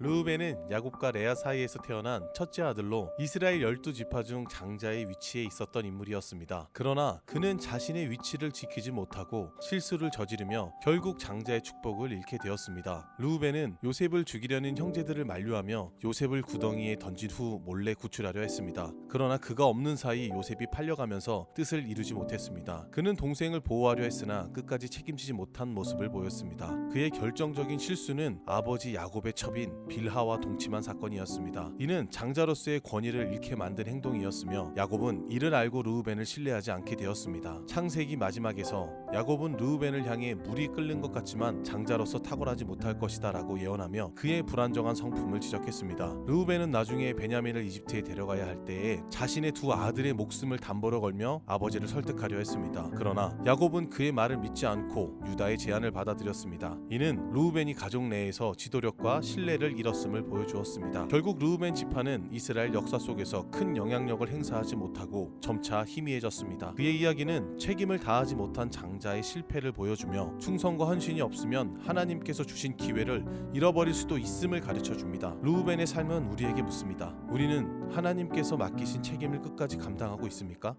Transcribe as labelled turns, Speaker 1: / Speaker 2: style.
Speaker 1: 르우벤은 야곱과 레아 사이에서 태어난 첫째 아들로 이스라엘 열두 지파 중 장자의 위치에 있었던 인물이었습니다. 그러나 그는 자신의 위치를 지키지 못하고 실수를 저지르며 결국 장자의 축복을 잃게 되었습니다. 르우벤은 요셉을 죽이려는 형제들을 만류하며 요셉을 구덩이에 던진 후 몰래 구출하려 했습니다. 그러나 그가 없는 사이 요셉이 팔려가면서 뜻을 이루지 못했습니다. 그는 동생을 보호하려 했으나 끝까지 책임지지 못한 모습을 보였습니다. 그의 결정적인 실수는 아버지 야곱의 첩인 빌하와 동침한 사건이었습니다. 이는 장자로서의 권위를 잃게 만든 행동이었으며 야곱은 이를 알고 르우벤을 신뢰하지 않게 되었습니다. 창세기 마지막에서 야곱은 르우벤을 향해 물이 끓는 것 같지만 장자로서 탁월하지 못할 것이다라고 예언하며 그의 불안정한 성품을 지적했습니다. 르우벤은 나중에 베냐민을 이집트에 데려가야 할 때에 자신의 두 아들의 목숨을 담보로 걸며 아버지를 설득하려 했습니다. 그러나 야곱은 그의 말을 믿지 않고 유다의 제안을 받아들였습니다. 이는 르우벤이 가족 내에서 지도력과 신뢰를 잃었음을 보여주었습니다. 결국 르우벤 지파는 이스라엘 역사 속에서 큰 영향력을 행사하지 못하고 점차 희미해졌습니다. 그의 이야기는 책임을 다하지 못한 장자의 실패를 보여주며 충성과 헌신이 없으면 하나님께서 주신 기회를 잃어버릴 수도 있음을 가르쳐 줍니다. 르우벤의 삶은 우리에게 묻습니다. 우리는 하나님께서 맡기신 책임을 끝까지 감당하고 있습니까?